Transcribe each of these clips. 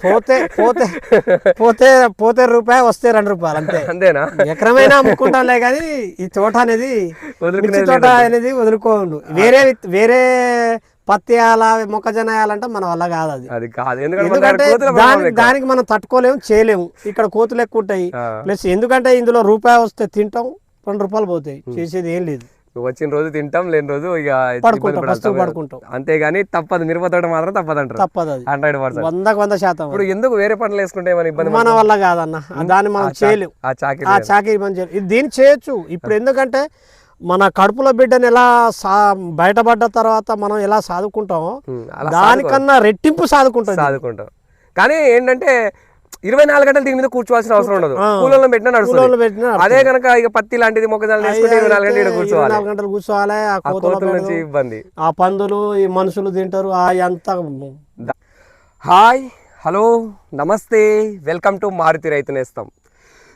పోతే పోతే పోతే పోతే రూపాయి వస్తే రెండు రూపాయలు అంతే. అంతేనా? ఎకరమైనా అమ్ముకుంటాంలే కానీ ఈ తోట అనేది తోట అనేది వదులుకోండు. వేరే వేరే పత్తి వేయాల మొక్కజొన్న వేయాలంటే మన వల్ల కాదు అది. అది కాదు. ఎందుకంటే దానికి మనం తట్టుకోలేము చేయలేము. ఇక్కడ కోతులు ఎక్కువ ఉంటాయి. ప్లస్ ఎందుకంటే ఇందులో రూపాయి వస్తే తింటాం రెండు రూపాయలు పోతాయి. చేసేది ఏం లేదు. వచ్చిన రోజు తింటాం లేని రోజు ఇక. అంతేగాని తప్పదు మిరప తోట మాత్రం తప్పదు అంటారు. తప్పదు హండ్రెడ్ పర్సెంట్ వందకు వంద శాతం ఇప్పుడు ఎందుకు వేరే పంటలు వేసుకుంటే ఇబ్బంది మన వల్ల కాదన్న. దాన్ని మనం చేయలేము ఆ చాకి ఆ చాకరీ మనం దీన్ని చేయొచ్చు. ఇప్పుడు ఎందుకంటే మన కడుపులో బిడ్డను ఎలా సా బయటపడ్డ తర్వాత మనం ఎలా సాదుకుంటామో అలా దానికన్నా రెట్టింపు సాదుకుంటుంది. సాదుకుంటాం. కానీ ఏంటంటే ఇరవై నాలుగు గంటలు దీని మీద కూర్చోవాల్సిన అవసరం ఉండదు. కూలలో పెట్టినా నడుస్తుంది. అదే కనుక ఇక పత్తి లాంటిది మొక్కజొన్న వేసుకుంటే ఇరవై నాలుగు గంటలు కూర్చోవాలి. నాలుగు గంటలు కూర్చోవాలి. ఆ కోతుల నుంచి ఇబ్బంది. ఆ పందులు ఈ మనుషులు తింటారు. ఆ ఎంత హాయ్ హలో నమస్తే welcome to Maruthi Rythu Nestham.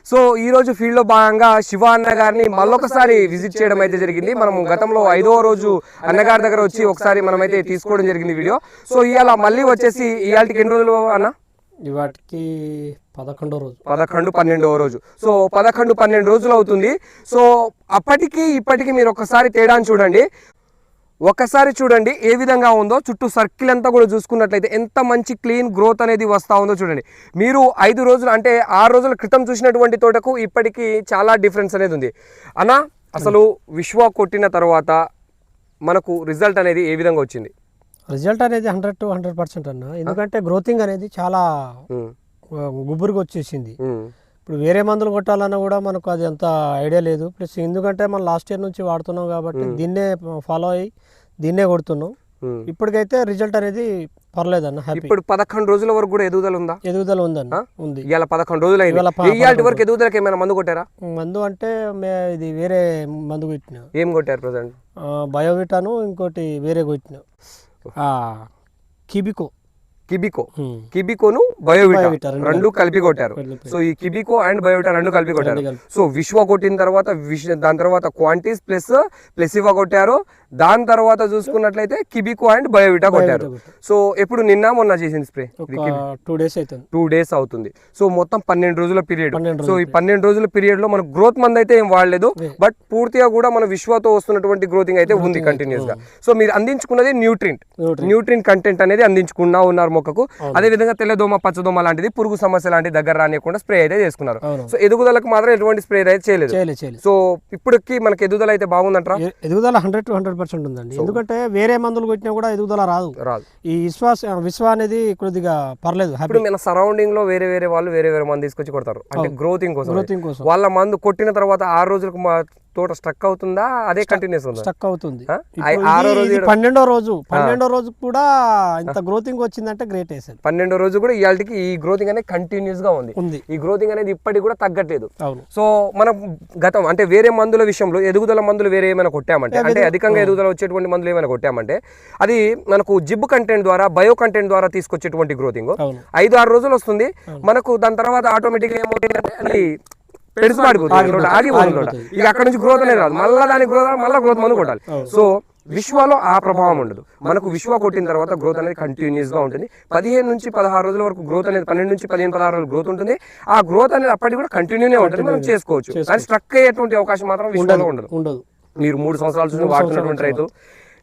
So ఈ రోజు ఫీల్డ్లో భాగంగా శివ అన్న గారిని మళ్ళొకసారి విజిట్ చేయడం అయితే జరిగింది. మనం గతంలో ఐదవ రోజు అన్నగారి దగ్గర వచ్చి ఒకసారి మనం అయితే తీసుకోవడం జరిగింది వీడియో. సో ఇవాళ మళ్ళీ వచ్చేసి ఇవాళకి ఎన్ని రోజులు అన్న? ఇవాటికి పదకొండో రోజు. పదకొండు పన్నెండవ రోజు. సో పదకొండు పన్నెండు రోజులు అవుతుంది. సో అప్పటికి ఇప్పటికి మీరు ఒకసారి తేడాను చూడండి. ఒకసారి చూడండి ఏ విధంగా ఉందో. చుట్టూ సర్కిల్ అంతా కూడా చూసుకున్నట్లయితే ఎంత మంచి క్లీన్ గ్రోత్ అనేది వస్తూ ఉందో చూడండి. మీరు ఐదు రోజులు అంటే ఆరు రోజుల క్రితం చూసినటువంటి తోటకు ఇప్పటికీ చాలా డిఫరెన్స్ అనేది ఉంది. అన్న అసలు విశ్వ కొట్టిన తర్వాత మనకు రిజల్ట్ అనేది ఏ విధంగా వచ్చింది? రిజల్ట్ అనేది హండ్రెడ్ టు హండ్రెడ్ పర్సెంట్ అన్న. ఎందుకంటే గ్రోతింగ్ అనేది చాలా గుబురుగా వచ్చేసింది. ఇప్పుడు వేరే మందులు కొట్టాలన్నా కూడా మనకు అది అంత ఐడియా లేదు. ప్లస్ ఎందుకంటే మనం లాస్ట్ ఇయర్ నుంచి వాడుతున్నాం కాబట్టి దీన్నే ఫాలో అయ్యి దీన్నే కొడుతున్నాం. ఇప్పటికైతే రిజల్ట్ అనేది పర్లేదన్న హ్యాపీ. ఇప్పుడు పదకొండు రోజుల వరకు కూడా ఎదుగుదల ఉందా? ఎదుగుదల ఉందన్న ఉంది. ఇవాళ పదకొండు రోజులు ఇవాళ అయింది వరకు ఎదుగుదలకి ఏమైనా మందు కొట్టారా? మందు అంటే మే ఇది వేరే మందు కొట్టిన. ఏం కొట్టారు ప్రజెంట్? బయోవిటాను ఇంకోటి వేరే కొట్టిన. ఆ, కిబికో కిబికో. కిబికోను బయోవిటా. రెండు కలిపి కొట్టారు. సో ఈ కిబికో అండ్ బయోవిటా రెండు కలిపి కొట్టారు. సో విశ్వ కొట్టిన తర్వాత దాని తర్వాత క్వాంటిస్ ప్లస్ ప్లెసివా కొట్టారు. దాని తర్వాత చూసుకున్నట్లయితే కిబికో అండ్ బయోవిటా కొట్టారు. సో ఎప్పుడు నిన్న మొన్న చేసింది స్ప్రే? టూ డేస్ అవుతుంది. టూ డేస్ అవుతుంది. సో మొత్తం పన్నెండు రోజుల పీరియడ్ సో ఈ పన్నెండు రోజుల పీరియడ్లో మనకు గ్రోత్ మంది అయితే ఏం వాడలేదు. బట్ పూర్తిగా కూడా మన విశ్వతో వస్తున్నటువంటి గ్రోతింగ్ అయితే ఉంది కంటిన్యూస్గా. సో మీరు అందించుకున్నది న్యూట్రింట్. న్యూట్రిన్ కంటెంట్ అనేది అందించుకున్నా ఉన్నారు మొక్కకు అదే విధంగా తెల్లదోమ పచ్చదోమ లాంటిది పురుగు సమస్య లాంటి దగ్గర రానియకుండా స్ప్రే అయితే చేసుకున్నారు. సో ఎదుగుదలకు మాత్రం ఎటువంటి స్ప్రే అయితే చేయలేదు. సో ఇప్పటికి మనకి ఎదుగుదల అయితే బాగుందంటారా? ఎదుగుదల హండ్రెడ్ టు హండ్రెడ్ పర్సెంట్ ఉందండి. ఎందుకంటే వేరే మందులు కొట్టినా కూడా ఎదుగుదల రాదు. రాదు. ఈ విశ్వాస విశ్వ అనేది కొద్దిగా పర్లేదు ఇప్పుడు మన సరౌండింగ్లో వేరే వేరే వాళ్ళు వేరే వేరే మందు తీసుకొచ్చి కొడతారు. అంటే గ్రోతింగ్ కోసం. గ్రోతింగ్ కోసం. వాళ్ళ మందు కొట్టిన తర్వాత ఆరు రోజులకు తోట స్ట్రక్ అవుతుందా? అదే కంటిన్యూస్ ఉందా? స్టక్ అవుతుంది. ఆరో రోజు పన్నెండో రోజు. పన్నెండో రోజు కూడా ఇంత గ్రోతింగ్ వచ్చిందంటే గ్రేట్ వేసారు పన్నెండో రోజు కూడా ఇవాళకి ఈ గ్రోతింగ్ అనేది కంటిన్యూస్గా ఉంది. ఈ గ్రోతింగ్ అనేది ఇప్పటికి కూడా తగ్గట్లేదు. సో మనం గతం అంటే వేరే మందుల విషయంలో ఎదుగుదల మందులు వేరే ఏమైనా కొట్టామంటే అంటే అధికంగా ఎదుగుదల వచ్చేటువంటి మందులు ఏమైనా కొట్టామంటే అది మనకు జిబ్బు కంటెంట్ ద్వారా బయో కంటెంట్ ద్వారా తీసుకొచ్చేటువంటి గ్రోతింగ్ ఐదు ఆరు రోజులు వస్తుంది. మనకు దాని తర్వాత ఆటోమేటిక్గా ఏమవుతుందంటే అది పెరుసు పాడిపోతుంది ఆగిపోతుంది. ఇక అక్కడ నుంచి గ్రోత్ అనేది రాదు. మళ్ళీ దాని గ్రోత్ మళ్ళీ గ్రోత్ మందు కొట్టాలి. సో విశ్వలో ఆ ప్రభావం ఉండదు. మనకు విశ్వ కొట్టిన తర్వాత గ్రోత్ అనేది కంటిన్యూస్గా ఉంటుంది. పదిహేను నుంచి పదహారు రోజుల వరకు గ్రోత్ అనేది పన్నెండు నుంచి పదిహేను పదహారు రోజులు గ్రోత్ ఉంటుంది. ఆ గ్రోత్ అనేది అప్పటికి కూడా కంటిన్యూనే ఉంటుంది. మనం చేసుకోవచ్చు. కానీ స్ట్రక్ అయ్యేటువంటి అవకాశం మాత్రం విశ్వలో ఉండదు. ఉండదు. మీరు మూడు సంవత్సరాల నుంచి వాడుతున్నటువంటి రైతు.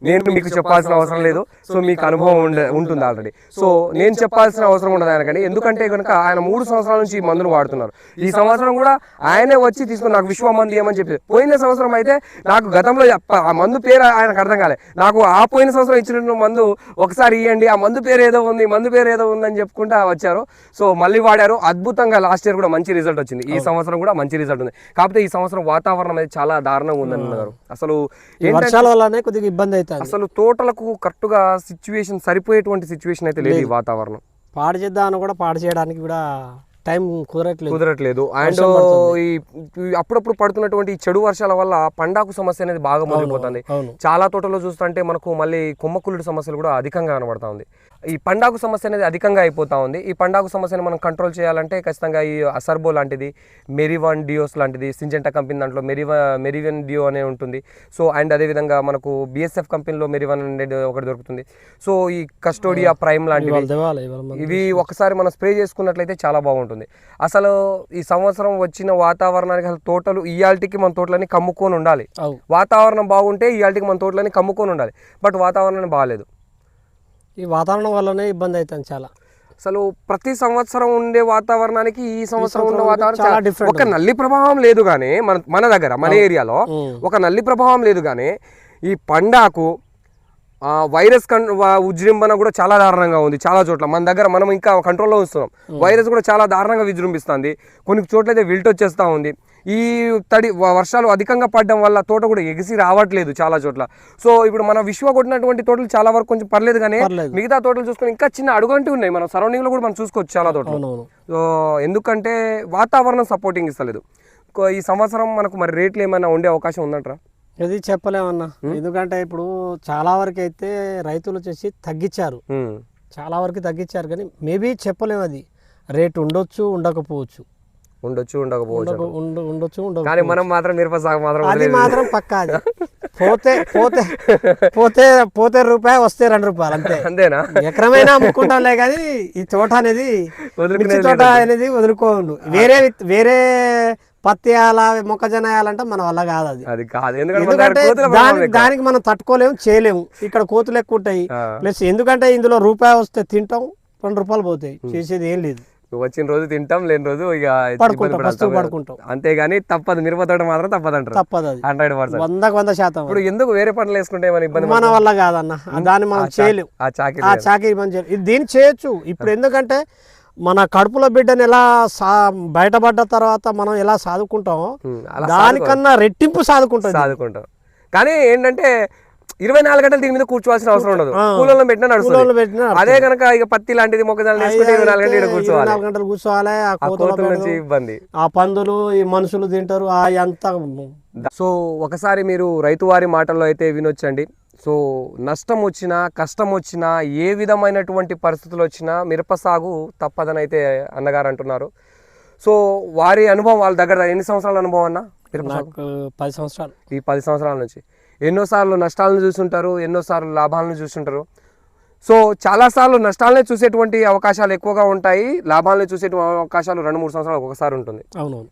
నేను మీకు చెప్పాల్సిన అవసరం లేదు. సో మీకు అనుభవం ఉండ ఉంటుంది ఆల్రెడీ సో నేను చెప్పాల్సిన అవసరం ఉండదు ఆయనకండి ఎందుకంటే కనుక ఆయన మూడు సంవత్సరాల నుంచి ఈ మందులు వాడుతున్నారు. ఈ సంవత్సరం కూడా ఆయనే వచ్చి తీసుకుని నాకు విశ్వ మందు ఏమని చెప్పి పోయిన సంవత్సరం అయితే నాకు గతంలో ఆ మందు పేరు ఆయనకు అర్థం కాలే. నాకు ఆ పోయిన సంవత్సరం ఇచ్చిన మందు ఒకసారి ఇవ్వండి ఆ మందు పేరు ఏదో ఉంది మందు పేరు ఏదో ఉందని చెప్పుకుంటా వచ్చారు. సో మళ్ళీ వాడారు. అద్భుతంగా లాస్ట్ ఇయర్ కూడా మంచి రిజల్ట్ వచ్చింది. ఈ సంవత్సరం కూడా మంచి రిజల్ట్ ఉంది. కాకపోతే ఈ సంవత్సరం వాతావరణం అనేది చాలా దారుణంగా ఉందని అన్నారు అసలు వర్షాల వల్లనే కొద్దిగా ఇబ్బంది అవుతుంది అసలు తోటలకు కరెక్ట్గా సిచ్యువేషన్ సరిపోయేటువంటి సిచ్యువేషన్ అయితే లేదు ఈ వాతావరణం. పాడు చేద్దామని కూడా పాడు చేయడానికి కూడా టైం కుదరట్లేదు. కుదరట్లేదు. అండ్ ఈ అప్పుడప్పుడు పడుతున్నటువంటి చెడు వర్షాల వల్ల పండాకు సమస్య అనేది బాగా ముదిరిపోతుంది అవును. చాలా తోటలో చూస్తుంటే మనకు మళ్ళీ కొమ్మకులుడి సమస్యలు కూడా అధికంగా కనబడతా ఉంది. ఈ పండాకు సమస్య అనేది అధికంగా అయిపోతూ ఉంది. ఈ పండాకు సమస్యను మనం కంట్రోల్ చేయాలంటే ఖచ్చితంగా ఈ అసర్బో లాంటిది మెరివన్ డియోస్ లాంటిది సింజెంటా కంపెనీ దాంట్లో మెరివ మెరివన్ డియో అనే ఉంటుంది. సో అండ్ అదేవిధంగా మనకు బిఎస్ఎఫ్ కంపెనీలో మెరివన్ అనేది ఒకటి దొరుకుతుంది. సో ఈ కస్టోడియా ప్రైమ్ లాంటివి ఇవి ఒకసారి మనం స్ప్రే చేసుకున్నట్లయితే చాలా బాగుంటుంది. అసలు ఈ సంవత్సరం వచ్చిన వాతావరణానికి అసలు తోటలు ఇయాల్టికి మన తోటలని కమ్ముకొని ఉండాలి. వాతావరణం బాగుంటే ఇయాల్టికి మన తోటలని కమ్ముకొని ఉండాలి. బట్ వాతావరణం బాగాలేదు. ఈ వాతావరణం వల్లనే ఇబ్బంది అవుతుంది చాలా. అసలు ప్రతి సంవత్సరం ఉండే వాతావరణానికి ఈ సంవత్సరం ఉన్న సంవత్సరం వాతావరణం చాలా different ఒక నల్లి ప్రభావం లేదు కానీ మన మన దగ్గర మన ఏరియాలో. ఒక నల్లి ప్రభావం లేదు కానీ ఈ పండాకు వైరస్ కన్ ఉజృంభణ కూడా చాలా దారుణంగా ఉంది చాలా చోట్ల. మన దగ్గర మనం ఇంకా కంట్రోల్లో ఉంచుతున్నాం. వైరస్ కూడా చాలా దారుణంగా విజృంభిస్తుంది. కొన్ని చోట్ల అయితే విల్ట్ వచ్చేస్తూ ఉంది. ఈ తడి వర్షాలు అధికంగా పడడం వల్ల తోట కూడా ఎగిసి రావట్లేదు చాలా చోట్ల. సో ఇప్పుడు మన విశ్వ కొట్టినటువంటి తోటలు చాలా వరకు కొంచెం పర్లేదు కానీ. మిగతా తోటలు చూసుకొని ఇంకా చిన్న అడుగంటి ఉన్నాయి. మన సరౌండింగ్లో కూడా మనం చూసుకోవచ్చు చాలా తోటలు. సో ఎందుకంటే వాతావరణం సపోర్టింగ్ ఇస్తలేదు. ఈ సంవత్సరం మనకు మరి రేట్లు ఏమైనా ఉండే అవకాశం ఉందంటారా? ఇది చెప్పలేమన్నా. ఎందుకంటే ఇప్పుడు చాలా వరకు అయితే రైతులు వచ్చేసి తగ్గించారు. చాలా వరకు తగ్గించారు కానీ మేబీ చెప్పలేము అది. రేట్ ఉండొచ్చు ఉండకపోవచ్చు. ఉండొచ్చు ఉండకపోవచ్చు కానీ మనం మాత్రం మిరప సాగు మాత్రం అది. మాత్రం పక్కా అది. పోతే పోతే పోతే పోతే రూపాయి వస్తే రెండు రూపాయలు అంతే. అంతేనా? ఎకరమైనా అమ్ముకుంటాంలే కానీ ఈ తోట అనేది తోట అనేది వదులుకోండు. వేరే వేరే పత్తి వేయాలా మొక్కజొన్న వేయాలంటే మన వల్ల కాదు అది అది కాదు. ఎందుకంటే మన దానికి మనం తట్టుకోలేము చేయలేము. ఇక్కడ కోతులు ఎక్కువ ఉంటాయి. ప్లస్ ఎందుకంటే ఇందులో రూపాయి వస్తే తింటాం రెండు రూపాయలు పోతాయి. చేసేది ఏం లేదు. వచ్చిన రోజు తింటాం లేని రోజు ఇక పడుకుంటాం. అంతేగాని తప్పదు మిరప తోట మాత్రం తప్పదు. అంటారు తప్పదు అది హండ్రెడ్ పర్సెంట్. వందకు వంద శాతం ఇప్పుడు ఎందుకు వేరే పంటలు వేసుకుంటే ఏమైనా ఇబ్బంది మన వల్ల కాదన్న. దాన్ని మనం చేయలేము ఆ చాకి ఆ చాకరీ పని చేయాలి. ఇది దీన్ని చేయొచ్చు. ఇప్పుడు ఎందుకంటే మన కడుపులో బిడ్డను ఎలా సా బయటపడ్డ తర్వాత మనం ఎలా అలా దానికన్నా రెట్టింపు సాదుకుంటుంది. సాదుకుంటాం. కానీ ఏంటంటే ఇరవై నాలుగు గంటలు దీని మీద కూర్చోవాల్సిన అవసరం ఉండదు. కూలలో పెట్టినా నడుస్తుంది. పెట్టినా అదే కనుక ఇక పత్తి లాంటిది మొక్కజొన్న వేసుకుంటే ఇరవై నాలుగు గంటలు కూర్చోవాలి. నాలుగు గంటలు కూర్చోవాలి ఆ కోతుల నుంచి ఇబ్బంది. ఆ పందులు ఈ మనుషులు తింటారు ఆ ఎంత సో ఒకసారి మీరు రైతువారి మాటల్లో అయితే వినొచ్చండి. సో నష్టం వచ్చినా కష్టం వచ్చినా ఏ విధమైనటువంటి పరిస్థితులు వచ్చినా మిరప సాగు తప్పదని అయితే అన్నగారు అంటున్నారు సో వారి అనుభవం వాళ్ళ దగ్గర ఎన్ని సంవత్సరాల అనుభవం అన్న మిరప సాగు? నాకు పది సంవత్సరాలు. ఈ పది సంవత్సరాల నుంచి. ఎన్నోసార్లు నష్టాలను చూస్తుంటారు ఎన్నోసార్లు లాభాలను చూస్తుంటారు సో చాలాసార్లు నష్టాలనే చూసేటువంటి అవకాశాలు ఎక్కువగా ఉంటాయి లాభాలను చూసేటువంటి అవకాశాలు రెండు మూడు సంవత్సరాలు ఒకసారి ఉంటుంది. అవునవును.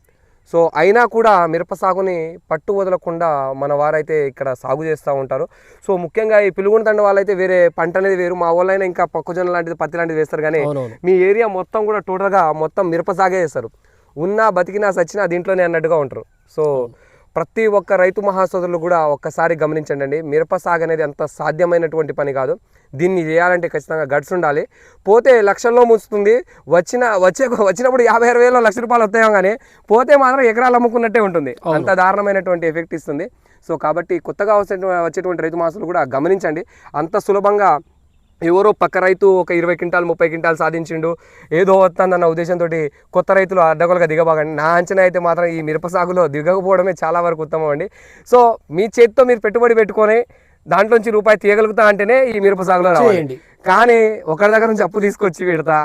సో అయినా కూడా మిరప సాగుని పట్టు వదలకుండా మన వారైతే ఇక్కడ సాగు చేస్తూ ఉంటారు. సో ముఖ్యంగా ఈ పిలుగుండ తండ వాళ్ళైతే వేరే పంట అనేది వేరు. మా వాళ్ళైనా ఇంకా పక్కజొన్న లాంటిది పత్తి లాంటిది వేస్తారు కానీ మీ ఏరియా మొత్తం కూడా టోటల్గా మొత్తం మిరప సాగే చేస్తారు. ఉన్నా బతికినా సచ్చినా దీంట్లోనే అన్నట్టుగా ఉంటారు. సో ప్రతి ఒక్క రైతు మహాసోదరులు కూడా ఒక్కసారి గమనించండి అండి. మిరప సాగు అనేది అంత సాధ్యమైనటువంటి పని కాదు. దీన్ని చేయాలంటే ఖచ్చితంగా గట్స్ ఉండాలి. పోతే లక్షల్లో ముంచుతుంది. వచ్చిన వచ్చే వచ్చినప్పుడు యాభై అరవై వేల లక్ష రూపాయలు వస్తాయో కానీ పోతే మాత్రం ఎకరాలు అమ్ముకున్నట్టే ఉంటుంది. అంత దారుణమైనటువంటి ఎఫెక్ట్ ఇస్తుంది. సో కాబట్టి కొత్తగా వచ్చే వచ్చేటువంటి రైతు మహాసులు కూడా గమనించండి. అంత సులభంగా ఎవరో పక్క రైతు ఒక ఇరవై క్వింటాల్ ముప్పై క్వింటాల్ సాధించిండు. ఏదో వస్తుందన్న ఉద్దేశంతో కొత్త రైతులు అడ్డగోలుగా దిగబాగండి నా అంచనా అయితే మాత్రం ఈ మిరప సాగులో దిగకపోవడమే చాలా వరకు ఉత్తమం అండి. సో మీ చేతితో మీరు పెట్టుబడి పెట్టుకొని దాంట్లోంచి రూపాయి తీయగలుగుతా అంటేనే ఈ మిరప సాగులో రావాలి. చేయండి. కానీ ఒకరి దగ్గర నుంచి అప్పు తీసుకొచ్చి పెడతా.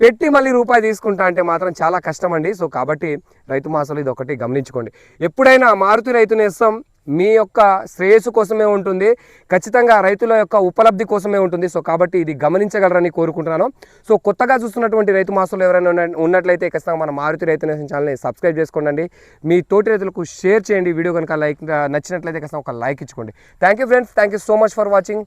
పెట్టి మళ్ళీ రూపాయి తీసుకుంటా అంటే మాత్రం చాలా కష్టం అండి. సో కాబట్టి రైతు మాసాలు ఇది ఒకటి గమనించుకోండి. ఎప్పుడైనా మారుతి రైతు నేస్తం మీ యొక్క శ్రేయస్సు కోసమే ఉంటుంది. ఖచ్చితంగా రైతుల యొక్క ఉపలబ్ధి కోసమే ఉంటుంది. సో కాబట్టి ఇది గమనించగలరని కోరుకుంటున్నాను. సో కొత్తగా చూస్తున్నటువంటి రైతు మాసులు ఎవరైనా ఉన్నట్లయితే ఖచ్చితంగా మన మారుతి రైతు నేషన్ ఛానల్ని సబ్స్క్రైబ్ చేసుకోండి. మీ తోటి రైతులకు షేర్ చేయండి. వీడియో కనుక లైక్ నచ్చినట్లయితే ఖచ్చితంగా ఒక లైక్ ఇచ్చుకోండి. Thank you friends. Thank you so much for watching.